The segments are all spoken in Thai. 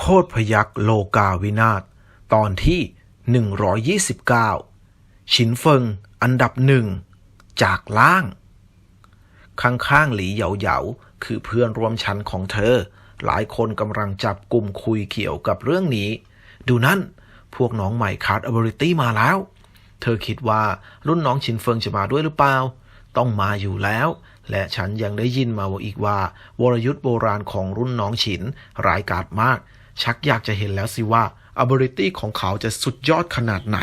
โคตรพยักโลกาวินาศตอนที่ 129ชินเฟิงอันดับหนึ่ง จากล่าง ข้างๆหลีเหยาๆคือเพื่อนร่วมชั้นของเธอ หลายคนกำลังจับกลุ่มคุยเกี่ยวกับเรื่องนี้ ดูนั่น พวกน้องใหม่คาร์ดอบริตี้มาแล้ว เธอคิดว่ารุ่นน้องชินเฟิงจะมาด้วยหรือเปล่า ต้องมาอยู่แล้ว และฉันยังได้ยินมาว่าอีกว่า วรยุทธ์โบราณของรุ่นน้องฉินร้ายกาจมาก ชักอยากจะเห็นแล้วสิว่า ability ของเขาจะสุดยอดขนาดไหน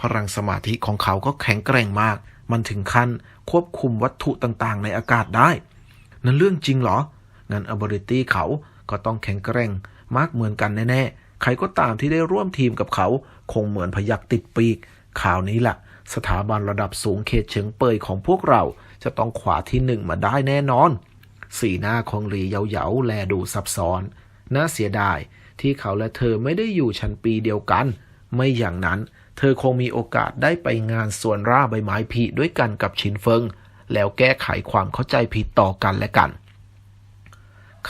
พลังสมาธิของเขาก็แข็งแกร่งมาก มันถึงขั้นควบคุมวัตถุต่างๆ ในอากาศได้ นั่นเรื่องจริงเหรอ งั้น ability เขาก็ต้องแข็งแกร่งมากเหมือนกันแน่ๆ ใครก็ตามที่ได้ร่วมทีมกับเขา คงเหมือนพยักติดปีก ข่าวนี้แหละสถาบันระดับสูงเขตเฉิงเปยของพวกเราจะต้องขวาที่หนึ่งมาได้แน่นอน สีหน้าของหลีเหยาๆแลดูซับซ้อน น่าเสียดายที่เขาและเธอไม่ได้อยู่ชั้นปีเดียวกัน ไม่อย่างนั้น เธอคงมีโอกาสได้ไปงานสวนร่าใบไม้ผลิด้วยกันกับชินเฟิง แล้วแก้ไขความเข้าใจผิดต่อกันและกัน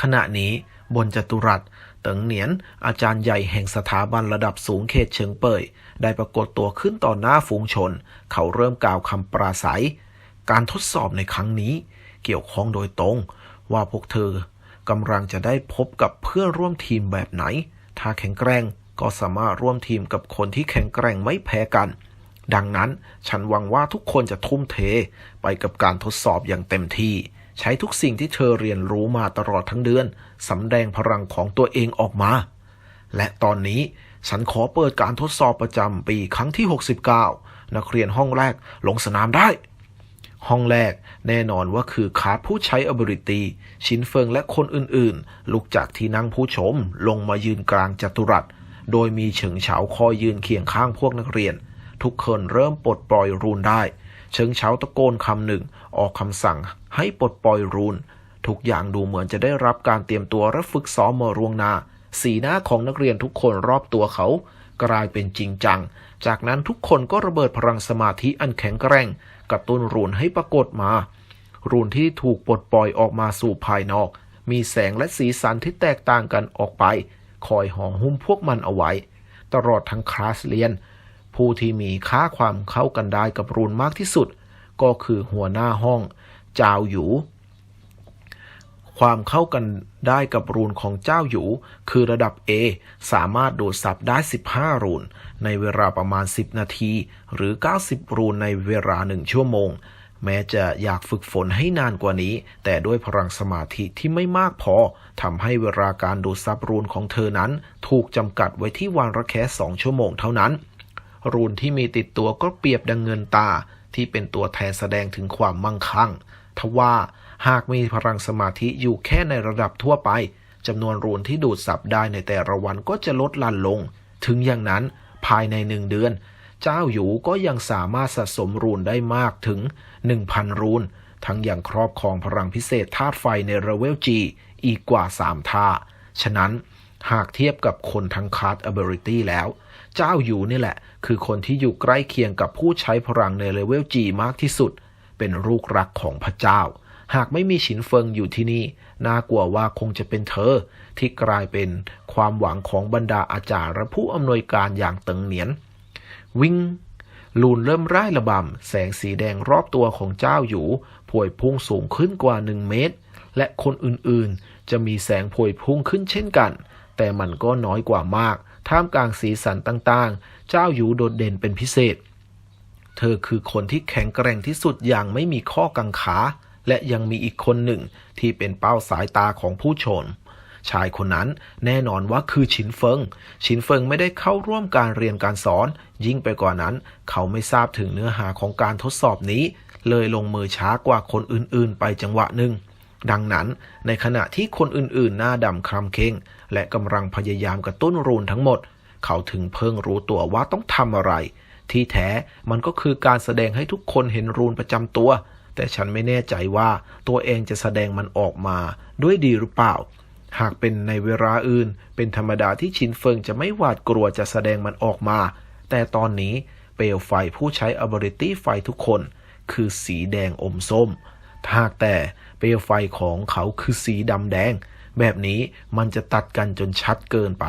ขณะนี้บนจตุรัสเติงเหนียน อาจารย์ใหญ่แห่งสถาบันระดับสูงเขตเฉิงเป่ย ได้ปรากฏตัวขึ้นต่อหน้าฝูงชน เขาเริ่มกล่าวคำปราศัย การทดสอบในครั้งนี้ เกี่ยวข้องโดยตรง ว่าพวกเธอ กำลังจะได้พบกับเพื่อนร่วมทีมแบบไหน ถ้าแข็งแกร่งก็สามารถร่วมทีมกับคนที่แข็งแกร่งไม่แพ้กัน ดังนั้นฉันหวังว่าทุกคนจะทุ่มเท ไปกับการทดสอบอย่างเต็มที่ ใช้ทุกสิ่งที่เธอเรียนรู้มาตลอดทั้งเดือนสำแดงพลังของตัวเองออกมา และตอนนี้ฉันขอเปิดการทดสอบประจำปีครั้งที่ 69 นักเรียนห้องแรกลงสนามได้ ห้องแรกแน่นอนว่าคือคาร์ดผู้ใช้ ability ชินเฟิงและคนอื่นๆ ลุกจากที่นั่งผู้ชมลงมายืนกลางจัตุรัส โดยมีเฉิงเฉาคอยยืนเคียงข้างพวกนักเรียน ทุกคนเริ่มปลดปล่อยรูนได้ เฉิงเฉาตะโกนคำหนึ่ง ออกคำสั่งให้ปลดปล่อยรูน ทุกอย่างดูเหมือนจะได้รับการเตรียมตัวและฝึกซ้อมมาร่วงหน้า สีหน้าของนักเรียนทุกคนรอบตัวเขา กลายเป็นจริงจัง จากนั้นทุกคนก็ระเบิดพลังสมาธิอันแข็งแกร่ง กระตุ้นรูนให้ปรากฏมา รูนที่ถูกปลดปล่อยออกมาสู่ภายนอก มีแสงและสีสันที่แตกต่างกันออกไป คอยห่อหุ้มพวกมันเอาไว้ ตลอดทั้งคลาสเรียน ผู้ที่มีค่าความเข้ากันได้กับรูนมากที่สุด ก็คือหัวหน้าห้อง จาวอยู่ ความเข้ากันได้กับรูนของเจ้าหยูคือระดับ A สามารถดูดซับได้ 15 รูน ในเวลาประมาณ 10 นาที หรือ 90 รูนในเวลา 1 ชั่วโมง แม้จะอยากฝึกฝนให้นานกว่านี้ แต่ด้วยพลังสมาธิที่ไม่มากพอทำให้เวลาการดูดซับรูนของเธอนั้น ถูกจำกัดไว้ที่วันละแค่2ชั่วโมงเท่านั้น รูนที่มีติดตัวก็เปรียบดังเงินตาที่เป็นตัวแทนแสดงถึงความมั่งคั่ง ทว่าหากมีพลังสมาธิอยู่แค่ในระดับทั่วไปจำนวนรูนที่ดูดซับได้ในแต่ละวันก็จะลดลั่นลง ถึงอย่างนั้นภายในหนึ่งเดือน เจ้าหยูก็ยังสามารถสะสมรูนได้มากถึง 1,000 รูน ทั้งอย่างครอบครองพลังพิเศษธาตุไฟในระเวลจีอีกกว่า 3 ท่า ฉะนั้นหากเทียบกับคนทั้งคาร์ด ability แล้ว เจ้าหยูนี่แหละ คือคนที่อยู่ใกล้เคียงกับผู้ใช้พลังในเลเวลจีมากที่สุด เป็นลูกรักของพระเจ้า หากไม่มีฉินเฟิงอยู่ที่นี่น่ากลัวว่าคงจะเป็นเธอ ที่กลายเป็นความหวังของบรรดาอาจารย์และผู้อำนวยการอย่างเติงเหนียน วิ่งลูนเริ่มร่ายระบำ แสงสีแดงรอบตัวของเจ้าอยู่พวยพุ่งสูงขึ้นกว่าหนึ่งเมตร และคนอื่นๆ จะมีแสงพวยพุ่งขึ้นเช่นกัน แต่มันก็น้อยกว่ามาก ท่ามกลางสีสันต่างๆ เจ้าอยู่โดดเด่นเป็นพิเศษ เธอคือคนที่แข็งแกร่งที่สุดอย่างไม่มีข้อกังขา และยังมีอีกคนหนึ่งที่เป็นเป้าสายตาของผู้ชม ชายคนนั้นแน่นอนว่าคือชินเฟิง ชินเฟิงไม่ได้เข้าร่วมการเรียนการสอน ยิ่งไปกว่านั้น เขาไม่ทราบถึงเนื้อหาของการทดสอบนี้ เลยลงมือช้ากว่าคนอื่นๆ ไปจังหวะหนึ่งดังนั้นในขณะที่คนอื่นๆ หน้าดำคลำเค้งและกำลังพยายามกระตุ้นรูนทั้งหมด เขาถึงเพิ่งรู้ตัวว่าต้องทำอะไร ที่แท้มันก็คือการแสดงให้ทุกคนเห็นรูนประจำตัว แต่ฉันไม่แน่ใจว่าตัวเองจะแสดงมันออกมาด้วยดีหรือเปล่า หากเป็นในเวลาอื่น เป็นธรรมดาที่ชินเฟิงจะไม่หวาดกลัวจะแสดงมันออกมา แต่ตอนนี้เปลวไฟผู้ใช้ ability ไฟทุกคน คือสีแดงอมส้ม หากแต่เปลวไฟของเขาคือสีดำแดง แบบนี้มันจะตัดกันจนชัดเกินไป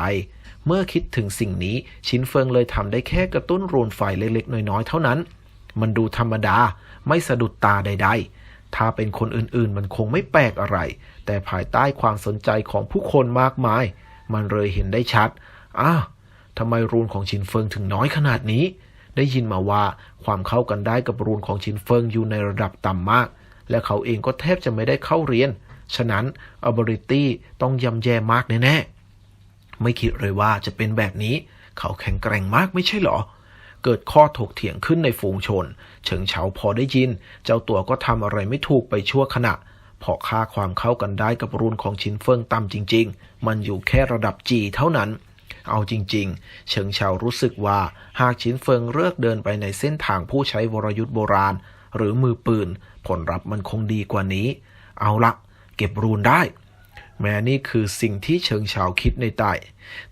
เมื่อคิดถึงสิ่งนี้ชินเฟิงเลยทำได้แค่กระตุ้นรูนไฟเล็กๆ น้อยๆ เท่านั้น มันดูธรรมดาไม่สะดุดตาใด ๆ ถ้าเป็นคนอื่นๆ มันคงไม่แปลกอะไร แต่ภายใต้ความสนใจของผู้คนมากมาย มันเลยเห็นได้ชัด อ้าวทำไมรูนของชินเฟิงถึงน้อยขนาดนี้ ได้ยินมาว่าความเข้ากันได้กับรูนของชินเฟิงอยู่ในระดับต่ำมาก และเขาเองก็แทบจะไม่ได้เข้าเรียน ฉะนั้น ability ต้องยำแย่มากแน่ๆ ไม่คิดเลยว่าจะเป็นแบบนี้ เขาแข็งแกร่งมากไม่ใช่หรอ เกิดข้อถกเถียงขึ้นในฝูงชน เฉิงเฉาพอได้ยิน เจ้าตัวก็ทำอะไรไม่ถูกไปชั่วขณะเพราะค่าความเข้ากันได้กับรูนของชินเฟิงต่ำจริง ๆ มันอยู่แค่ระดับจีเท่านั้น เอาจริง ๆ เฉิงเฉารู้สึกว่าหากชินเฟิงเลือกเดินไปในเส้นทางผู้ใช้วรยุทธ์โบราณ หรือมือปืน ผลลัพธ์มันคงดีกว่านี้ เอาละเก็บรูนได้ แม้นี่คือสิ่งที่เชิงชาวคิดในใจ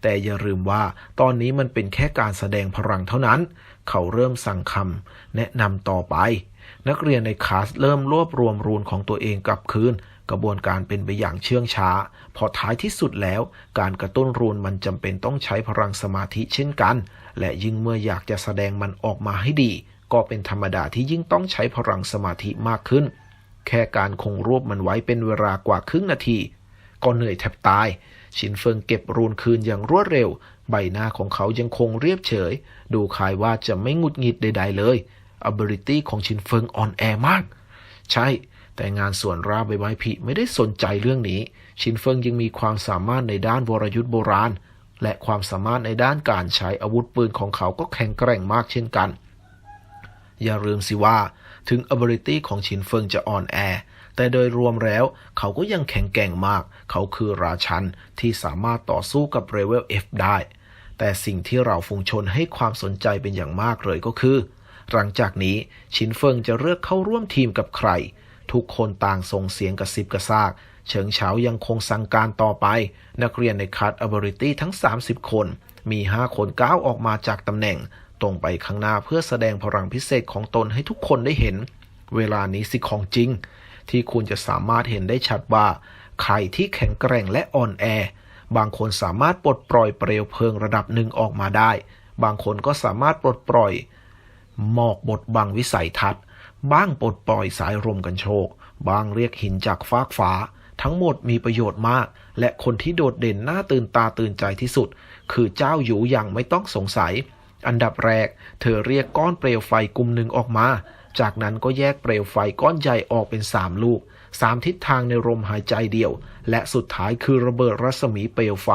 แต่อย่าลืมว่าตอนนี้มันเป็นแค่การแสดงพลังเท่านั้น เขาเริ่มสั่งคำแนะนำต่อไป นักเรียนในคลาสเริ่มรวบรวมรูนของตัวเองกลับคืน กระบวนการเป็นไปอย่างเชื่องช้า พอท้ายที่สุดแล้ว การกระตุ้นรูนมันจำเป็นต้องใช้พลังสมาธิเช่นกัน และยิ่งเมื่ออยากจะแสดงมันออกมาให้ดี ก็เป็นธรรมดาที่ยิ่งต้องใช้พลังสมาธิมากขึ้นแค่การคงรวบมันไว้เป็นเวลากว่าครึ่งนาที ก็เหนื่อยแทบตาย ชินเฟิงเก็บรูนคืนอย่างรวดเร็ว ใบหน้าของเขายังคงเรียบเฉย ดูคล้ายว่าจะไม่งุดหงิดใด ๆ เลย ability ของชินเฟิงอ่อนแอมาก ใช่ แต่งานส่วนราบใบไม้ผลิไม่ได้สนใจเรื่องนี้ ชินเฟิงยังมีความสามารถในด้านวรยุทธ์โบราณ และความสามารถในด้านการใช้อาวุธปืนของเขาก็แข็งแกร่งมากเช่นกัน อย่าลืมสิว่า ถึง ability ของชินเฟิงจะอ่อนแอ แต่โดยรวมแล้วเขาก็ยังแข็งแกร่งมาก เขาคือราชันที่สามารถต่อสู้กับเรเวล F ได้ แต่สิ่งที่เราฝูงชนให้ความสนใจเป็นอย่างมากเลยก็คือ หลังจากนี้ชินเฟิงจะเลือกเข้าร่วมทีมกับใคร ทุกคนต่างส่งเสียงกระซิบกระซาก เฉิงเฉายังคงสั่งการต่อไป นักเรียนในคัด ability ทั้ง 30 คน มี 5 คนก้าวออกมาจากตำแหน่งตรงไปข้างหน้าเพื่อแสดงพลังพิเศษของตนให้ทุกคนได้เห็น เวลานี้สิของจริง ที่คุณจะสามารถเห็นได้ชัดว่า ใครที่แข็งแกร่งและอ่อนแอ บางคนสามารถปลดปล่อยเปลวเพลิงระดับหนึ่งออกมาได้ บางคนก็สามารถปลดปล่อยหมอกบดบังวิสัยทัศน์ บ้างปลดปล่อยสายลมกันโชกบางเรียกหินจากฟากฟ้า ทั้งหมดมีประโยชน์มาก และคนที่โดดเด่นน่าตื่นตาตื่นใจที่สุด คือเจ้าหยูอย่างไม่ต้องสงสัย อันดับแรก เธอเรียกก้อนเปลวไฟกลุ่มหนึ่งออกมา จากนั้นก็แยกเปลวไฟก้อนใหญ่ออกเป็นสามลูกสามทิศทางในลมหายใจเดียว และสุดท้ายคือระเบิดรัศมีเปลวไฟ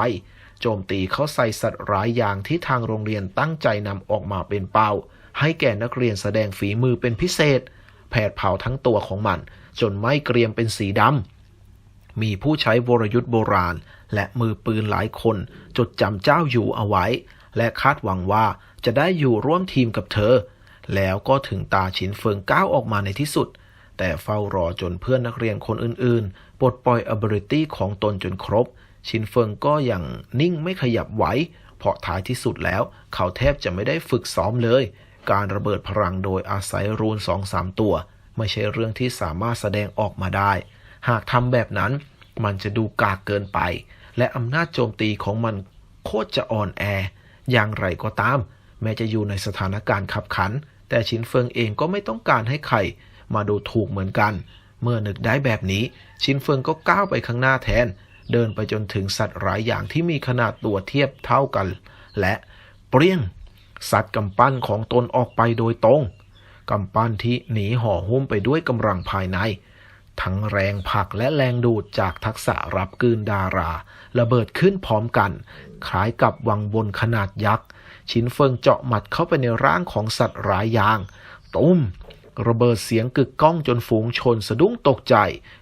โจมตีเขาใส่สัตว์ร้ายอย่างที่ทางโรงเรียนตั้งใจนำออกมาเป็นเป้า ให้แก่นักเรียนแสดงฝีมือเป็นพิเศษ แผดเผาทั้งตัวของมัน จนไม่เกรียมเป็นสีดำ มีผู้ใช้วรยุทธ์โบราณ และมือปืนหลายคน จดจำเจ้าอยู่เอาไว้ และคาดหวังว่าจะได้อยู่ร่วมทีมกับเธอ แล้วก็ถึงตาฉินเฟิงก้าวออกมาในที่สุด แต่เฝ้ารอจนเพื่อนนักเรียนคนอื่นๆปลดปล่อย ability ของตนจนครบ ชินเฟิงก็ยังนิ่งไม่ขยับไหวเพราะท้ายที่สุดแล้ว เขาแทบจะไม่ได้ฝึกซ้อมเลย การระเบิดพลังโดยอาศัยรูนสองสามตัว ไม่ใช่เรื่องที่สามารถแสดงออกมาได้ หากทำแบบนั้น มันจะดูกากเกินไป และอำนาจโจมตีของมันโคตรจะอ่อนแอ อย่างไรก็ตาม แม้จะอยู่ในสถานการณ์ขับขัน แต่ชินเฟิงเองก็ไม่ต้องการให้ใครมาดูถูกเหมือนกัน เมื่อนึกได้แบบนี้ ชินเฟิงก็ก้าวไปข้างหน้าแทน เดินไปจนถึงสัตว์หลายอย่างที่มีขนาดตัวเทียบเท่ากัน และเปรี้ยง สัตว์กำปั้นของตนออกไปโดยตรงกำปั้นที่หนีห่อหุ้มไปด้วยกำลังภายใน ทั้งแรงผลักและแรงดูดจากทักษะรับกืนดารา ระเบิดขึ้นพร้อมกัน คล้ายกับวังวนขนาดยักษ์ ชินเฟิงเจาะหมัดเข้าไปในร่างของสัตว์ร้ายอย่าง ตุ้ม ระเบิดเสียงกึกก้องจนฝูงชนสะดุ้งตกใจ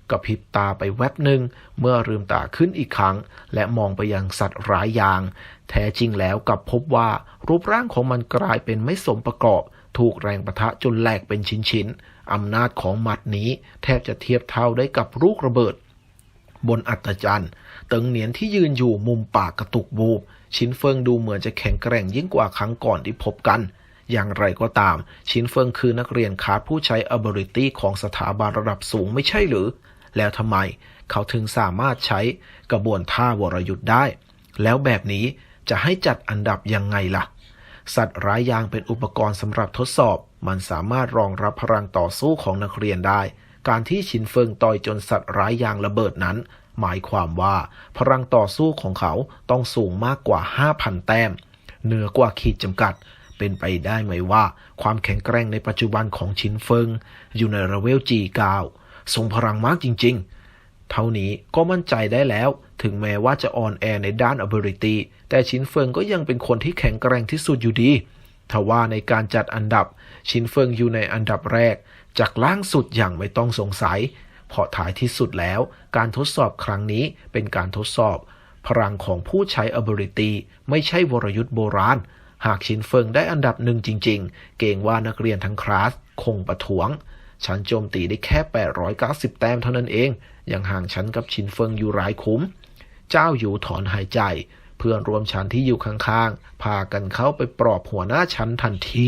กระพริบตาไปแวบหนึ่ง เมื่อลืมตาขึ้นอีกครั้ง และมองไปยังสัตว์ร้ายอย่าง แท้จริงแล้วกับพบว่ารูปร่างของมันกลายเป็นไม่สมประกอบ ถูกแรงประทะจนแหลกเป็นชิ้นๆอำนาจของหมัดนี้ แทบจะเทียบเท่าได้กับลูกระเบิด บนอัตจันทร์เติงเหนียนที่ยืนอยู่มุมปากกระตุกบูบชินเฟิงดูเหมือนจะแข็งแกร่งยิ่งกว่าครั้งก่อนที่พบกัน อย่างไรก็ตาม ชินเฟิงคือนักเรียนคาดผู้ใช้ ability ของสถาบันระดับสูงไม่ใช่หรือ แล้วทำไมเขาถึงสามารถใช้กระบวนท่าวรยุทธ์ได้ แล้วแบบนี้จะให้จัดอันดับยังไงล่ะ สัตว์ร้ายยางเป็นอุปกรณ์สำหรับทดสอบ มันสามารถรองรับพลังต่อสู้ของนักเรียนได้ การที่ชินเฟิงต่อยจนสัตว์ร้ายยางระเบิดนั้น หมายความว่าพลังต่อสู้ของเขาต้องสูงมากกว่า 5,000 แต้ม เหนือกว่าขีดจำกัด เป็นไปได้ไหมว่า ความแข็งแกร่งในปัจจุบันของชินเฟิง อยู่ในระเวล G9 ทรงพลังมากจริง ๆเท่านี้ก็มั่นใจได้แล้ว ถึงแม้ว่าจะอ่อนแอในด้าน ability แต่ชินเฟิงก็ยังเป็นคนที่แข็งแกร่งที่สุดอยู่ดี ทว่าในการจัดอันดับ ชินเฟิงอยู่ในอันดับแรก จากล่างสุดอย่างไม่ต้องสงสัย เพราะท้ายที่สุดแล้ว การทดสอบครั้งนี้เป็นการทดสอบ พลังของผู้ใช้ ability ไม่ใช่วรยุทธ์โบราณ หากชินเฟิงได้อันดับหนึ่งจริง ๆ เกรงว่านักเรียนทั้งคลาสคงประท้วง ฉันโจมตีได้แค่ 890 แต้มเท่านั้นเอง ยังห่างฉันกับชินเฟิงอยู่หลายคุ้ม เจ้าอยู่ถอนหายใจ เพื่อนรวมชั้นที่อยู่ข้างๆ พากันเข้าไปปลอบหัวหน้าชั้นทันที